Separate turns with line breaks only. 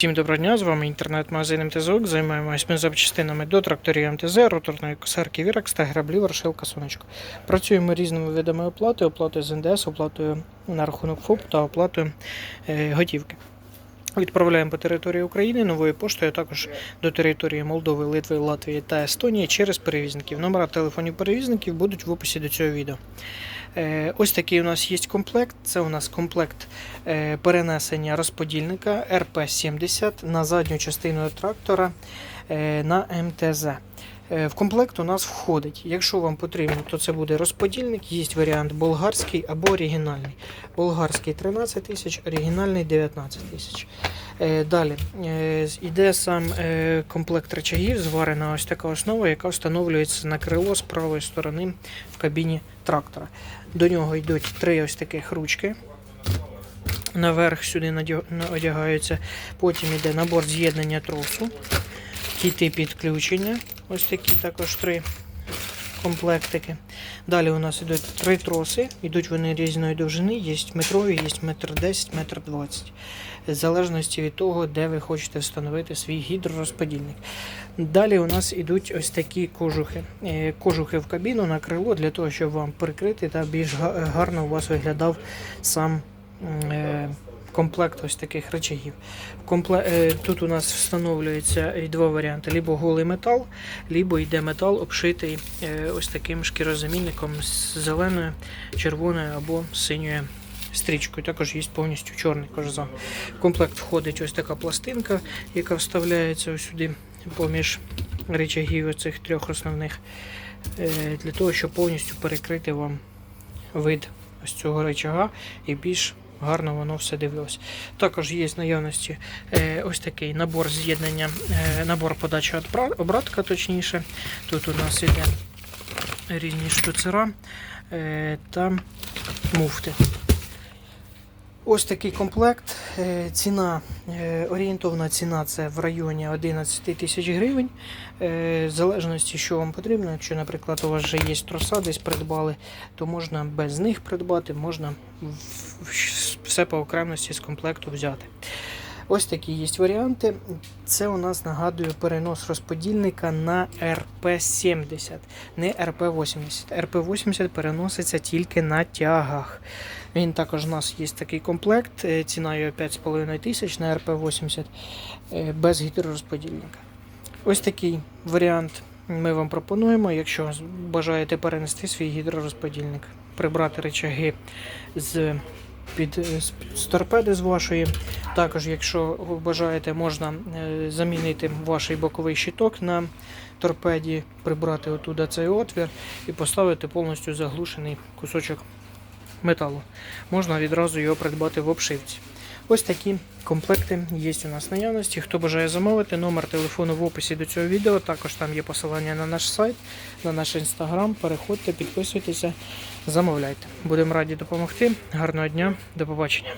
Всім доброго дня, з вами інтернет-магазин МТЗОК. Займаємось ми запчастинами до тракторів МТЗ, роторної косарки Віракс та граблів Рошилка Сонечко. Працюємо різними видами оплати, оплатою з НДС, оплатою на рахунок ФОП та оплатою е, готівки. Відправляємо по території України новою поштою, а також до території Молдови, Литви, Латвії та Естонії через перевізників. Номера телефонів перевізників будуть в описі до цього відео. Е, Ось такий у нас є комплект. Це у нас комплект е, перенесення розподільника РП-70 на задню частину трактора е, на МТЗ. Е, В комплект у нас входить, якщо вам потрібно, то це буде розподільник, є варіант болгарський або оригінальний. Болгарський 13 тисяч, оригінальний 19 тисяч. Е, Далі йде сам е, комплект речагів, зварена ось така основа, яка встановлюється на крило з правої сторони в кабіні трактора. До нього йдуть три ось таких ручки. Наверх сюди одягаються. Потім йде набор з'єднання тросу, кіти підключення. Ось такі також три комплектики. Далі у нас йдуть три троси. Йдуть вони різної довжини, є метрові, є метр 10, метр 20. В залежності від того, де ви хочете встановити свій гідророзподільник. Далі у нас йдуть ось такі кожухи. Е, Кожухи в кабіну на крило для того, щоб вам прикрити та більш гарно у вас виглядав сам е, комплект ось таких речагів. Е, Тут у нас встановлюється два варіанти: либо голий метал, либо йде метал обшитий е, ось таким шкірозамінником з зеленою, червоною або синьою стрічкою. Також є повністю чорний кожзам. В комплект входить ось така пластинка, яка вставляється ось сюди поміж речагів оцих трьох основних, е, для того, щоб повністю перекрити вам вид ось цього речага і більш гарно воно все дивилось. Також є в наявності е, ось такий набор з'єднання, е, набор подачі обратка, точніше. Тут у нас іде різні штуцера е, та муфти. Ось такий комплект. Е, Ціна, е, орієнтовна ціна це в районі 11 тисяч гривень. Е, В залежності, що вам потрібно. Якщо, наприклад, у вас вже є троса, десь придбали, то можна без них придбати, можна все по окремості з комплекту взяти. Ось такі є варіанти. Це у нас нагадує перенос розподільника на РП-70, не РП-80. РП-80 переноситься тільки на тягах. Він також у нас є такий комплект, ціна його 5,5 тисяч на РП-80 е, без гідророзподільника. Ось такий варіант ми вам пропонуємо, якщо бажаєте перенести свій гідророзподільник, прибрати речаги з під е, з- торпеди з вашої. Також, якщо бажаєте, можна е, замінити ваш боковий щиток на торпеді, прибрати отуда цей отвір і поставити повністю заглушений кусочок металу. Можна відразу його придбати в обшивці. Ось такі комплекти є у нас в наявності. Хто бажає замовити, номер телефону в описі до цього відео. Також там є посилання на наш сайт, на наш інстаграм. Переходьте, підписуйтеся, замовляйте. Будемо раді допомогти. Гарного дня, до побачення.